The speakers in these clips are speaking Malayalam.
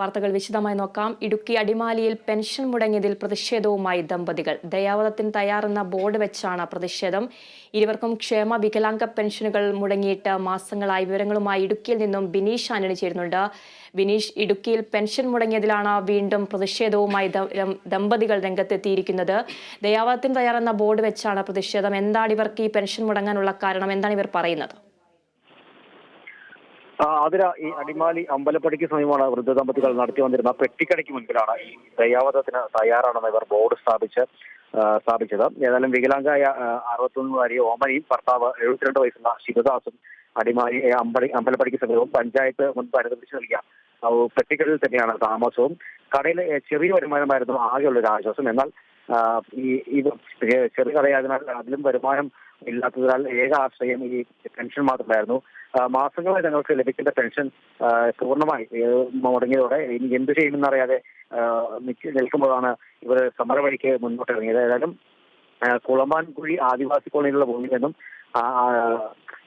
വാർത്തകൾ വിശദമായി നോക്കാം. ഇടുക്കി അടിമാലിയിൽ പെൻഷൻ മുടങ്ങിയതിൽ പ്രതിഷേധവുമായി ദമ്പതികൾ. ദയാവധത്തിന് തയ്യാറെന്ന ബോർഡ് വെച്ചാണ് പ്രതിഷേധം. ഇരുവർക്കും ക്ഷേമ വികലാംഗ പെൻഷനുകൾ മുടങ്ങിയിട്ട് മാസങ്ങളായി വിവരങ്ങളുമായി ഇടുക്കിയിൽ നിന്നും ബിനീഷ് ആന്റണി ചേരുന്നുണ്ട്. ബിനീഷ് ഇടുക്കിയിൽ പെൻഷൻ മുടങ്ങിയതിലാണ് വീണ്ടും പ്രതിഷേധവുമായി ദമ്പതികൾ രംഗത്തെത്തിയിരിക്കുന്നത്. ദയാവധത്തിന് തയ്യാറെന്ന ബോർഡ് വെച്ചാണ് പ്രതിഷേധം. എന്താണ് ഇവർക്ക് ഈ പെൻഷൻ മുടങ്ങാനുള്ള കാരണം? എന്താണ് ഇവർ പറയുന്നത്? അതിര ഈ അടിമാലി അമ്പലപ്പടിക്ക് സമീപമാണ് വൃദ്ധ ദമ്പതികൾ നടത്തി വന്നിരുന്ന പെട്ടിക്കടയ്ക്ക് മുൻപിലാണ് ഈ ദയാവധത്തിന് തയ്യാറാണെന്ന് ഇവർ ബോർഡ് സ്ഥാപിച്ച് സ്ഥാപിച്ചത്. ഏതായാലും വികലാംഗായ അറുപത്തൊന്നുകാരി ഓമനയും ഭർത്താവ് എഴുപത്തിരണ്ട് വയസ്സുള്ള ശിവദാസും അടിമാലി അമ്പലപ്പടിക്ക് സമീപം പഞ്ചായത്ത് മുൻപ് അനുവദിച്ചു നൽകിയ പെട്ടിക്കടയിൽ തന്നെയാണ് താമസവും. കടയിലെ ഏ, ചെറിയ വരുമാനമായിരുന്നു ആകെയുള്ള ഒരു ആശ്വാസം. എന്നാൽ ഈ ചെറിയ കടയായതിനാൽ അതിലും വരുമാനം ഇല്ലാത്തതിനാൽ ഏക ആശ്രയം ഈ പെൻഷൻ മാത്രമായിരുന്നു. മാസങ്ങളായി ഞങ്ങൾക്ക് ലഭിക്കേണ്ട പെൻഷൻ പൂർണമായി മുടങ്ങിയതോടെ ഇനി എന്ത് ചെയ്യുമെന്നറിയാതെ നിൽക്കുമ്പോഴാണ് ഇവർ സമരവഴിക്ക് മുന്നോട്ട് ഇറങ്ങിയത് ഏതായാലും കുളമാൻകുഴി ആദിവാസി കോളനിയിലുള്ള ഭൂമിയിൽ നിന്നും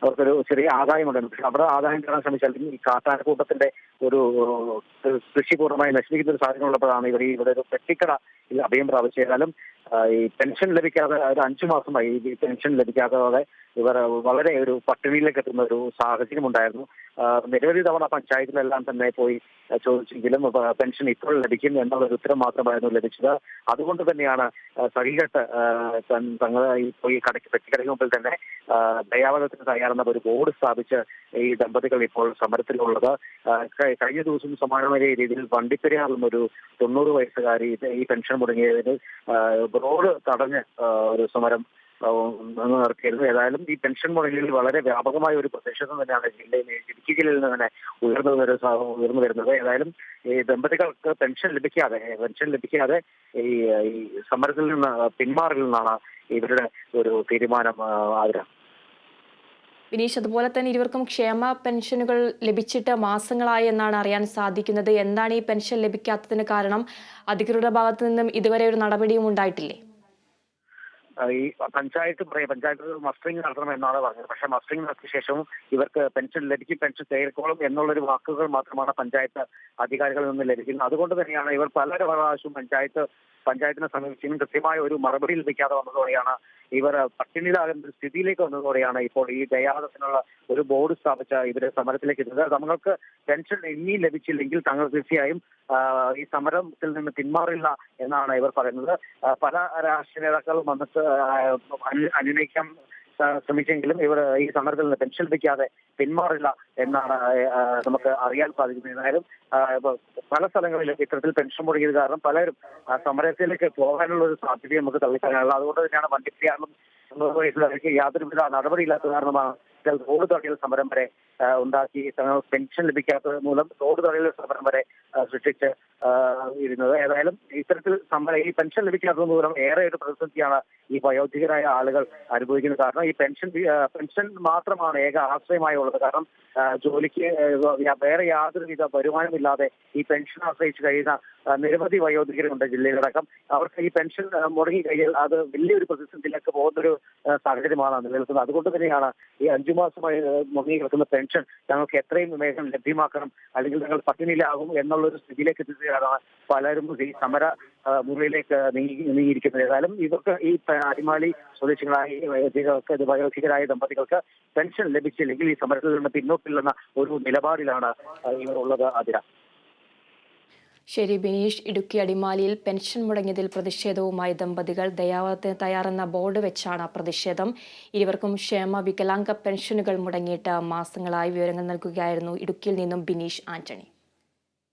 അവർക്കൊരു ചെറിയ ആദായമുണ്ടായിരുന്നു പക്ഷെ അവിടെ ആദായം കാണാൻ ശ്രമിച്ചാൽ ഈ കാട്ടാനക്കൂട്ടത്തിന്റെ ഒരു കൃഷി പൂർണമായി നശിപ്പിക്കുന്ന ഒരു സാഹചര്യം ഉള്ളപ്പോഴാണ് ഇവർ ഈ ഇവിടെ ഒരു പെട്ടിക്കട അഭയം പ്രാപിച്ചത്. ഏതായാലും ഈ പെൻഷൻ ലഭിക്കാതെ ഒരു അഞ്ചു മാസമായി ഈ പെൻഷൻ ലഭിക്കാതെ ഇവർ വളരെ ഒരു പട്ടിണിയിലേക്ക് എത്തുന്ന ഒരു സാഹചര്യം ഉണ്ടായിരുന്നു. നിരവധി തവണ പഞ്ചായത്തിലെല്ലാം തന്നെ പോയി ചോദിച്ചെങ്കിലും പെൻഷൻ ഇപ്പോൾ ലഭിക്കും എന്നുള്ള ഉത്തരം മാത്രമായിരുന്നു ലഭിച്ചത്. അതുകൊണ്ട് തന്നെയാണ് സഹികെട്ട് തങ്ങൾ ഈ കടയ്ക്ക് പെട്ടിക്കടയ്ക്ക് മുമ്പിൽ തന്നെ ദയാവധത്തിന് തയ്യാറെന്ന ഒരു ബോർഡ് സ്ഥാപിച്ച് ഈ ദമ്പതികൾ ഇപ്പോൾ സമരത്തിലുള്ളത്. കഴിഞ്ഞ ദിവസം സമാനമായ രീതിയിൽ വണ്ടിപ്പെരിയാറിൽ ഒരു തൊണ്ണൂറ് വയസ്സുകാരി ഈ പെൻഷൻ മുടങ്ങിയതിന് റോഡ് തടഞ്ഞ് ഒരു സമരം നടത്തിയിരുന്നു. ഏതായാലും ഈ പെൻഷൻ മുടങ്ങിൽ വളരെ വ്യാപകമായ ഒരു പ്രതിഷേധം തന്നെയാണ് ജില്ലയിൽ ഇടുക്കി ജില്ലയിൽ നിന്ന് തന്നെ ഉയർന്നു സാധനം ഉയർന്നു വരുന്നത്. ഏതായാലും ഈ ദമ്പതികൾക്ക് പെൻഷൻ ലഭിക്കാതെ പെൻഷൻ ലഭിക്കാതെ ഈ സമരത്തിൽ നിന്ന് പിന്മാറിൽ നിന്നാണ് ഇവരുടെ ഒരു തീരുമാനം ആ, ബിനീഷ് അതുപോലെ തന്നെ ഇരുവർക്കും ക്ഷേമ പെൻഷനുകൾ ലഭിച്ചിട്ട് മാസങ്ങളായി എന്നാണ് അറിയാൻ സാധിക്കുന്നത്. എന്താണ് ഈ പെൻഷൻ ലഭിക്കാത്തതിന് കാരണം? അധികൃതരുടെ ഭാഗത്തു നിന്നും ഇതുവരെ ഒരു നടപടിയും ഉണ്ടായിട്ടില്ലേ? ഈ പഞ്ചായത്ത് പഞ്ചായത്ത് മസ്റ്ററിംഗ് നടത്തണം എന്നാണ് പറഞ്ഞത്. പക്ഷെ മസ്റ്ററിംഗ് നടത്തിയ ശേഷവും ഇവർക്ക് പെൻഷൻ ലഭിക്കും പെൻഷൻ കയറിക്കോളും എന്നുള്ളൊരു വാക്കുകൾ മാത്രമാണ് പഞ്ചായത്ത് അധികാരികളിൽ നിന്ന് ലഭിക്കുന്നത്. അതുകൊണ്ട് തന്നെയാണ് ഇവർ പല പ്രാവശ്യവും പഞ്ചായത്ത് പഞ്ചായത്തിനെ സമീപിച്ചും കൃത്യമായ ഒരു മറുപടി ലഭിക്കാതെ വന്നതോടെയാണ് ഇവർ പട്ടിണിയിലാകുന്ന ഒരു സ്ഥിതിയിലേക്ക് വന്നതോടെയാണ് ഇപ്പോൾ ഈ ദയാവധത്തിനുള്ള ഒരു ബോർഡ് സ്ഥാപിച്ച ഇവരെ സമരത്തിലേക്ക് എത്തുന്നത് തങ്ങൾക്ക് പെൻഷൻ ഇനിയും ലഭിച്ചില്ലെങ്കിൽ തങ്ങൾ തീർച്ചയായും ഈ സമരത്തിൽ നിന്ന് പിന്മാറില്ല എന്നാണ് ഇവർ പറയുന്നത്. പല രാഷ്ട്രീയ നേതാക്കളും വന്നിട്ട് അനുനയിക്കാൻ ശ്രമിച്ചെങ്കിലും ഇവർ ഈ സമരത്തിൽ നിന്ന് പെൻഷൻ ലഭിക്കാതെ പിന്മാറില്ല എന്നാണ് നമുക്ക് അറിയാൻ സാധിക്കുന്നത്. ഏതായാലും പല സ്ഥലങ്ങളിലും ഇത്തരത്തിൽ പെൻഷൻ മുടങ്ങിയത് കാരണം പലരും സമരത്തിലേക്ക് പോകാനുള്ള ഒരു സാധ്യത നമുക്ക് തള്ളിക്കളയാനുള്ളത് അതുകൊണ്ട് തന്നെയാണ് വയസ്സിലേക്ക് യാതൊരുവിധ നടപടിയില്ലാത്ത കാരണമാണ് റോഡ് തടയൽ സമരം വരെ ഉണ്ടാക്കി പെൻഷൻ ലഭിക്കാത്തത് മൂലം റോഡ് തടയൽ സമരം വരെ സൃഷ്ടിച്ച് ഇരുന്നത്. ഏതായാലും ഇത്തരത്തിൽ സമരം ഈ പെൻഷൻ ലഭിക്കാത്തത് മൂലം ഏറെ ഒരു പ്രതിസന്ധിയാണ് ഈ വയോധികരായ ആളുകൾ അനുഭവിക്കുന്നത് കാരണം. ഈ പെൻഷൻ പെൻഷൻ മാത്രമാണ് ഏക ആശ്രയമായി ഉള്ളത് കാരണം ജോലിക്ക് വേറെ യാതൊരുവിധ വരുമാനമില്ലാതെ ഈ പെൻഷൻ ആശ്രയിച്ച് കഴിയുന്ന നിരവധി വയോധികരുണ്ട് ജില്ലയിലടക്കം. അവർക്ക് ഈ പെൻഷൻ മുടങ്ങി കഴിഞ്ഞാൽ അത് വലിയൊരു പ്രതിസന്ധിയിലേക്ക് പോകുന്നൊരു സാഹചര്യമാണ് നിലനിൽക്കുന്നത്. അതുകൊണ്ട് തന്നെയാണ് ഈ അഞ്ചു മാസമായി മുടങ്ങി കിടക്കുന്ന പെൻഷൻ ഞങ്ങൾക്ക് എത്രയും വേഗം ലഭ്യമാക്കണം അല്ലെങ്കിൽ ഞങ്ങൾ പട്ടിണിയിലാകും എന്നുള്ള ഒരു സ്ഥിതിയിലേക്ക് എത്തിച്ചതാണ് പലരും ഈ സമര മുറിയിലേക്ക് നീങ്ങി നീങ്ങിയിരിക്കുന്നത്. ഏതായാലും ഇവർക്ക് ഈ അടിമാലി സ്വദേശികളായ വയോധികരായ ദമ്പതികൾക്ക് പെൻഷൻ ലഭിച്ചില്ലെങ്കിൽ ഈ സമരത്തിൽ നിന്ന് പിന്നോട്ടില്ലെന്ന ഒരു നിലപാടിലാണ് ഇവർ ഉള്ളത് അതിര ശരി ബിനീഷ് ഇടുക്കി അടിമാലിയിൽ പെൻഷൻ മുടങ്ങിയതിൽ പ്രതിഷേധവുമായി ദമ്പതികൾ ദയാവത്തിന് തയ്യാറെന്ന ബോർഡ് വെച്ചാണ് പ്രതിഷേധം. ഇരുവർക്കും ക്ഷേമ വികലാംഗ പെൻഷനുകൾ മുടങ്ങിയിട്ട് മാസങ്ങളായി വിവരങ്ങൾ നൽകുകയായിരുന്നു ഇടുക്കിയിൽ നിന്നും ബിനീഷ് ആന്റണി.